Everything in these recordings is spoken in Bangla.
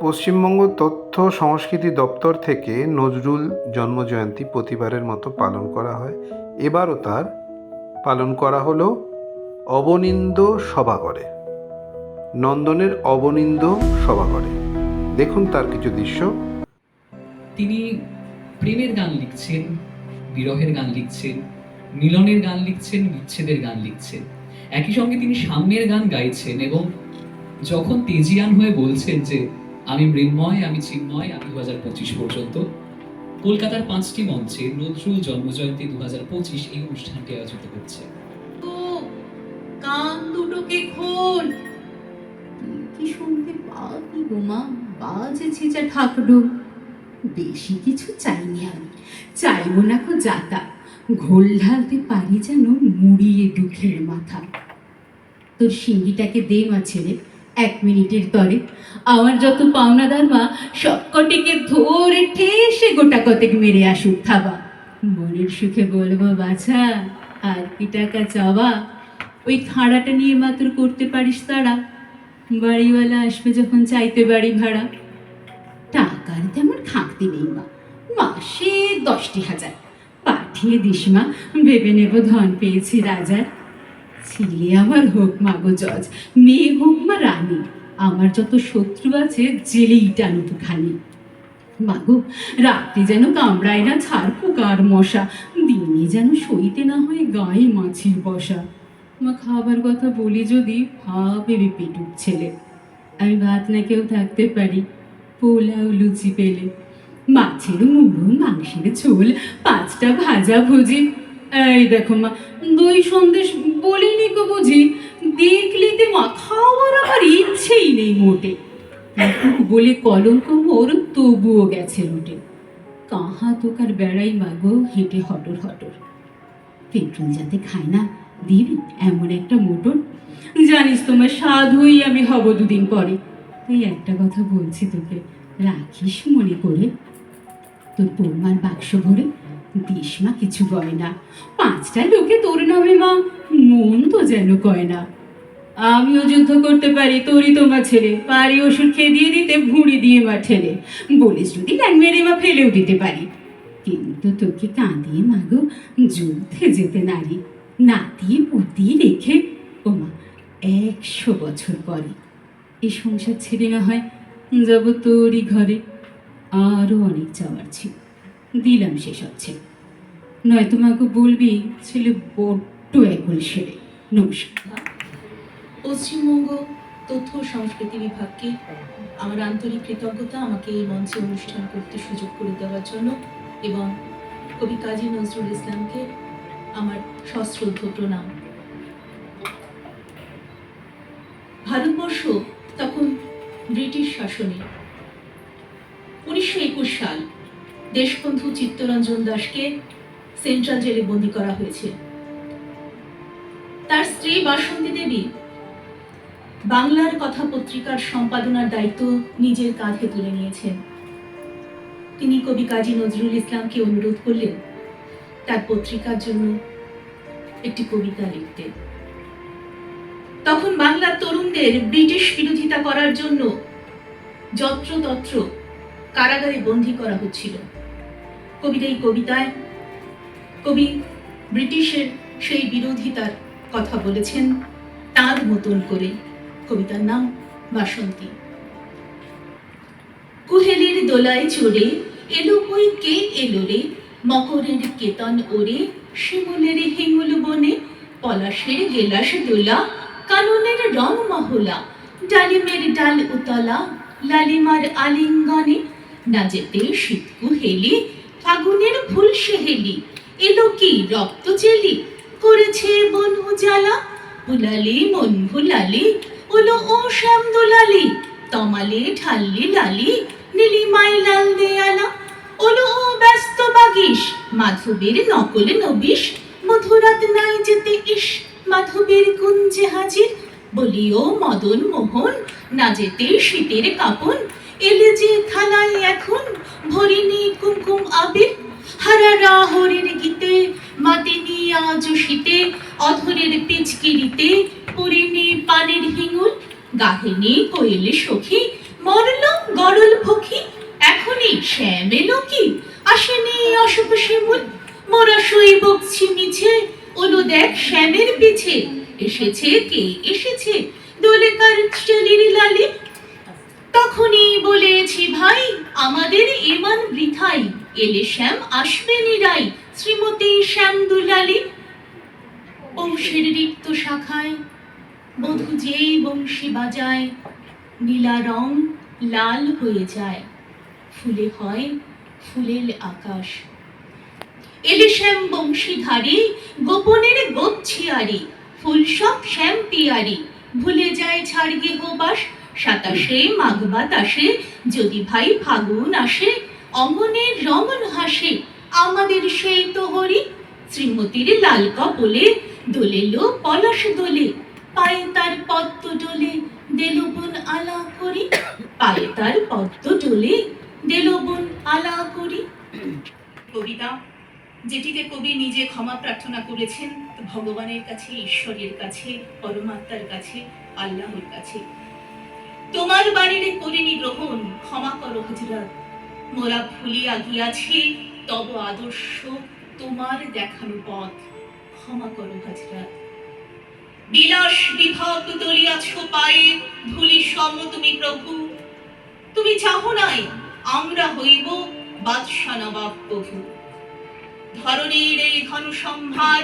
পশ্চিমবঙ্গ তথ্য সংস্কৃতি দপ্তর থেকে নজরুল জন্মজয়ন্তী প্রতিবারের মতো পালন করা হয়। এবারও তার পালন করা হলো অবনিন্দ সভাঘরে। নন্দনের অবনিন্দ সভাঘরে। দেখুন তার কিছু দৃশ্য। তিনি প্রেমের গান লিখছেন, বিরহের গান লিখছেন, মিলনের গান লিখছেন, বিচ্ছেদের গান লিখছেন। একই সঙ্গে তিনি সাম্যের গান গাইছেন এবং যখন তেজিয়ান হয়ে বলছেন যে আমি মৃন্ময়, আমি চিন্ময়, আমি দু হাজার পঁচিশ পর্যন্ত। কলকাতার পাঁচটি মঞ্চে নজরুল জন্মজয়ন্তী দু হাজার পঁচিশ এই অনুষ্ঠানটি আয়োজিত হচ্ছে। ও, কান দুটোকে খোল। কি শুনতে পাবি গো মা? বাজেছে যা ঠাকুরো। বেশি কিছু চাইনি আমি। চাইব না কো যাতা। ঘোল ঢালতে পারি যেন মুড়িয়ে দুঃখের মাথা। তোর সিঙ্গিটাকে দে মা ছেড়ে এক মিনিটের তরে। আমার যত পাওনাদার মা সবকটিকে ধরে ঠেসে গোটা কতেক মেরে আসুক থাবা। মনের সুখে বলব, বাছা, আর কি টাকা চাওয়া? ওই খাঁড়াটা নিয়ে মাত্র করতে পারিস তারা। বাড়িওয়ালা আসবে যখন চাইতে বাড়ি ভাড়া। টাকার তেমন খাঁকতে নেই মা। মাসে দশটি হাজার। পাঠিয়ে দিস মা, ভেবে নেব ধন পেয়েছি রাজার। ছেলে আমার হোক মা গো জজ, মেয়ে হোক মা রানী, আমার যত শত্রু আছে জেলেই টানুক খানি মাগো রাতে যেন কামড়ায় না ছাড় পোকার মশা, দিনে যেন সইতে না হয় গায়ে মাছির বসা। মা খাবার কথা বলি যদি ভাবে পেটুক ছেলে, আমি ভাত না কেউ থাকতে পারি, পোলাও লুচি পেলে। মাছের মুড়ো, মাংসের ঝোল, পাঁচটা ভাজা ভুজি এই দেখো মা, দই সন্দেশ বলিনি গো বুঝি। দেখলিতে মা, খাওয়ার আমার ইচ্ছেই নেই মোটে। বলে কলঙ্ক মোর, তবুও গেছে রুটে। কাহা তোকার বেড়াই মাগো হেঁটে হটর হটর। পেট্রোল যাতে খায় না, দিবি, এমন একটা মোটর। জানিস তোমার সাধুই আমি হব দুদিন পরে। তাই একটা কথা বলছি তোকে, রাখিস মনে করে। তোর পৌমার বাক্স ভরে দিস মা কিছু গয়না পাঁচটা লোকে তোর নামে মা, মন তো যেন কয় না। আমিও যুদ্ধ করতে পারি, তোরই তোমার ছেলে। পারি ওষুধ খেয়ে দিয়ে দিতে, ভুঁড়ি দিয়ে মা ঠেলে। বলিস যদি ল্যাং মেরে মা ফেলেও দিতে পারি। কিন্তু তোকে কাঁদিয়ে মাগো যুদ্ধে যেতে নারী। নাতিয়ে পুতিয়ে রেখে, ও মা, একশো বছর পরে। এই সংসার ছেড়ে না হয়, যাব তোরই ঘরে। আরও অনেক চাওয়ার ছিল। দিলাম শেষ হচ্ছে। নয় তোমাকে বলবি, ছেলে বড্ড একল সেরে নমস্কার। পশ্চিমবঙ্গ তথ্য সংস্কৃতি বিভাগকে আমার আন্তরিক কৃতজ্ঞতা, আমাকে এই মঞ্চে অনুষ্ঠান করতে সুযোগ করে দেওয়ার জন্য এবং কবি কাজী নজরুল ইসলামকে আমার সশ্রদ্ধ প্রণাম। ভারতবর্ষ তখন ব্রিটিশ শাসনে। উনিশশো একুশ সাল দেশবন্ধু চিত্তরঞ্জন দাসকে সেন্ট্রাল জেলে বন্দি করা হয়েছে। তার স্ত্রী বাসন্তী দেবী বাংলার কথা পত্রিকার সম্পাদনার দায়িত্ব নিজের কাঁধে তুলে নিয়েছেন। তিনি কবি কাজী নজরুল ইসলামকে অনুরোধ করলেন তার পত্রিকার জন্য একটি কবিতা লিখতে। তখন বাংলার তরুণদের ব্রিটিশ বিরোধিতা করার জন্য যত্রতত্র কারাগারে বন্দী করা হচ্ছিল। কবির এই কবিতায়, কবি ব্রিটিশের সেই বিরোধিতার কথা বলেছেন, তার মতন করে কবিতার নাম বাসন্তী। কুহেলির দোলায় চড়ে এলো কই, কে এলো রে? মকরের কেতন ওরে শিমুলের হিঙ্গুল বনে, পলাশের গেলাস দোলা, কাননের রং মহলা, ডালিমের ডাল উতলা, লালিমার আলিঙ্গনে, না যেতে শীত কুহেলি ফাগুনের ফুল সেহেলি এলো কি রক্ত চেলি করেছে বন উজালা ভুলালি মন ভুলালি ওলো ও শ্যাম দোলালি, তমালে ঢাল্লি লালি নীলিমাই লাল দেয়ালা ওলো ও ব্যস্ত বাগিস মাধবের নকল নবিশ, মধুরাত নাই যেতে ইস মাধবের কুঞ্জে হাজির, বলিও মদন মোহন, না যেতে শীতের কাপন এলে যে এখন ভরিনি কুমকুম আবির। হারারা হরির গীতে, মাতিনি আজ শীতে, অধরের পিচকিরিতে পরিনি পানের হিঙুল। গাহিনী কোয়েল সখী, মরল গরল ফকি এখনই শ্যাম এলো কি? আসেনি অশুভ শিমুল মোরা শুই বকছি মিছে, ওলো দেখ শ্যামের পিছে, এসেছে কে এসেছে? দোলে কার চলির লালি তখনই বলেছি, ভাই, আমাদের ইমান বৃথাই, এলে শ্যাম আসবে নিরাই, শ্রীমতী শ্যাম দুলালি। বংশের রিক্ত শাখায় বধূ যেই বংশী বাজায়, নীলা রং লাল হয়ে যায়, ফুলে হয় ফুলেল আকাশ। এলে শ্যাম বংশীধারী, গোপনের গোপছিয়ারি ফুল সব শ্যাম পিয়ারি, ভুলে যায় ছাড় গেহবাস সাতাশে মাঘ বাতাসে যদি ভাই ফাগুন আসে অমনের রমন হাসে, আমাদের সেই তো হরি শ্রীমতীর লাল কপলে দোলেলো পলাশ দোলে, পায়ে তার পদ্ম ডোলে দেল বোন আলা করি, পায়ে তার পদ্ম ডোলে দেল বোন আলা করি। কবিতা, যেটিতে কবি নিজে ক্ষমা প্রার্থনা করেছেন ভগবানের কাছে, ঈশ্বরের কাছে, পরমাত্মার কাছে, আল্লাহর কাছে। তোমার বাড়িরে করিনি গ্রহণ, ক্ষমা করো হজরত মোরা ভুলিয়া গিয়াছি, তব আদর্শ তোমার দেখানো পথ, ক্ষমা করো হজরত বিলাস বিভাগ দলিয়াছ পায়ে, ধুলি সম তুমি প্রভু। তুমি চাহো নাই, আমরা হইব বাদশা নবাব প্রভু। ধরণীর এই ধন সম্ভার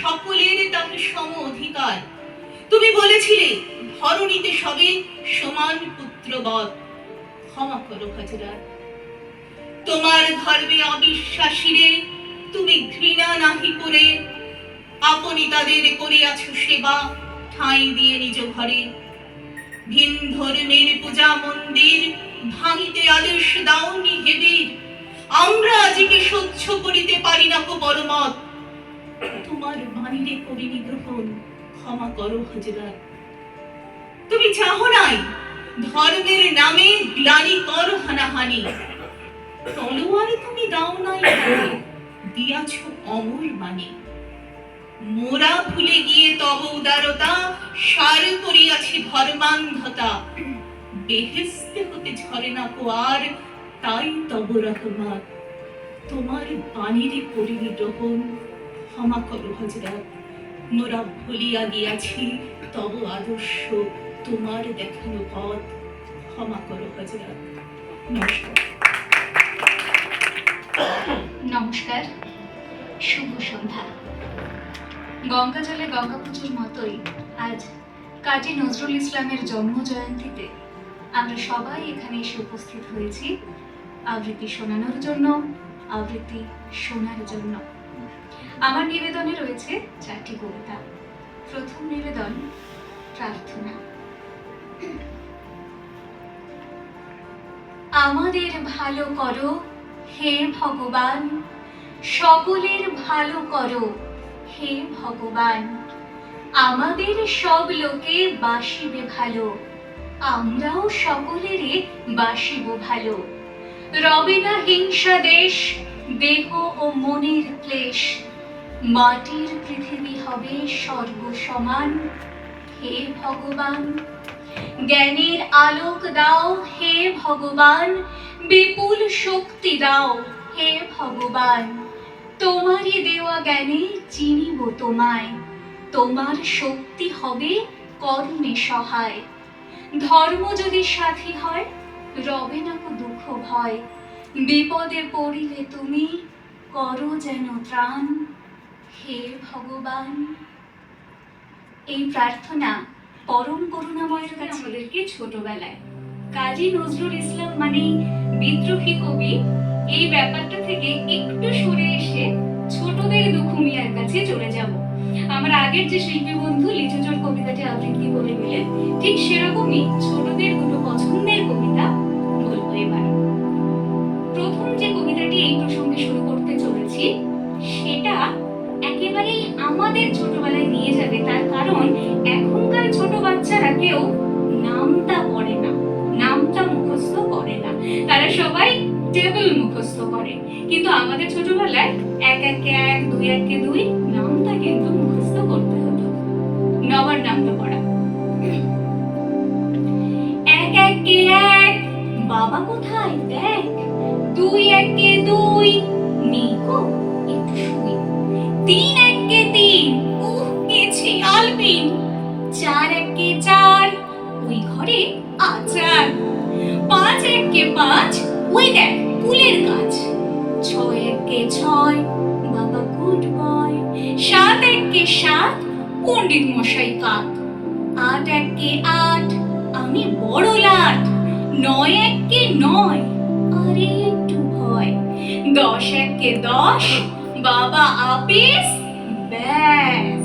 সকলের তাকে সম অধিকার। তুমি বলেছিলে, ধরণীতে সবে সমান পুত্রবধ ক্ষমা করো হজরত তোমার ধর্মে অবিশ্বাসীরে তুমি ঘৃণা নাহি করে। আপনি তাদের করিয়াছ সেবা, ঠাঁই দিয়ে নিজ ঘরে। ভিন ধর্মের পূজা মন্দির, ভাঙিতে আদেশ দাওনি হেবীর আমরা আজকে সহ্য করিতে পারি না কো পরমত তোমার বাণীরে করিনি গ্রহণ, ক্ষমা করো হজরত তুমি চাহো নাই? ধর্মের নামে গ্লানি কর হানাহানি। তলোয়ারে তুমি দাও নাই দিয়াছ অমর বাণী। মোরা ভুলে গিয়ে তব উদারতা, সার করিয়াছি ধর্মান্ধতা। বেহেস্তে হতে ঝরে না কোয়ার, তাই তব রহমত তোমার বাণীরে করিনি গ্রহণ ক্ষমা করো হজরত। মোরা ভুলিয়া গিয়াছি তব আদর্শ। তোমার দেখানো পথ ক্ষমা করো হজরত নমস্কার। নমস্কার, শুভ সন্ধ্যা। গঙ্গা জলে গঙ্গা পুজোর মতোই আজ কাজী নজরুল ইসলামের জন্ম জয়ন্তীতে আমরা সবাই এখানে এসে উপস্থিত হয়েছি। আবৃত্তি শোনানোর জন্য, আবৃত্তি শোনার জন্য। আমার নিবেদনে রয়েছে চারটি কবিতা। প্রথম নিবেদন, প্রার্থনা। আমাদের ভালো করো, হে ভগবান। সকলের ভালো করো, হে ভগবান। আমাদের সব লোকে বাসিবে ভালো, আমরাও সকলেরে বাসিব ভালো। রবে না হিংসা দেশ, দেহ ও মনের ক্লেশ। মাটির পৃথিবী হবে সর্বসমান। হে ভগবান জ্ঞানের আলোক দাও হে ভগবান, বিপুল শক্তি দাও হে ভগবান। তোমারই দেওয়া জ্ঞানে চিনিব তোমায়, তোমার শক্তি হবে করণে সহায়। ধর্ম যদি সাথী হয়, রবে না দুঃখ ভয়। বিপদে পড়িলে তুমি করো যেন ত্রাণ। হে ভগবান। এই প্রার্থনা পরম করুণাময়ের কাছে আমাদেরকে ছোটবেলায়। কাজী নজরুল ইসলাম মানে বিদ্রোহী কবি। এই ব্যাপারটা থেকে একটু সরে এসে ছোটদের দুঃখ মিয়ার কাছে চলে যাব। আমার আগের যে শিল্পী বন্ধু লিচুচর কবিতাটি আবৃত্তি করে গেলেন ঠিক সেরকমই ছোটদের দুটো পছন্দের কবিতা বলব এবার। প্রথম যে কবিতাটি এই প্রসঙ্গে শুরু করতে চলেছি, সেটা একেবারেই আমাদের ছোটবেলায় নিয়ে যাবে, তার কারণ এখনকার ছোট বাচ্চারা কেউ নামটা পড়ে না, নামটা মুখস্থ করে না। তারা সবাই টেবিল মুখস্থ করে। কিন্তু আমাদের ছোটবেলায় এক একে এক, দুই একে দুই নামটা কিন্তু মুখস্থ করতে হতো। নবার নামটা পড়া। এক একে এক, বাবা কোথায় দেখ? দুই একে দুই গো, একটু শুই তিন ওই দেখ, কুলের গাছ। ছয় একে ছয়, বাবা গুড বয়। সাত একে সাত, পণ্ডিত মশাই কাক আট একে আট, আমি বড় লাট। নয় একে নয়, আরে একটু ভয়। দশ একে দশ, বাবা আপিস, ব্যাস।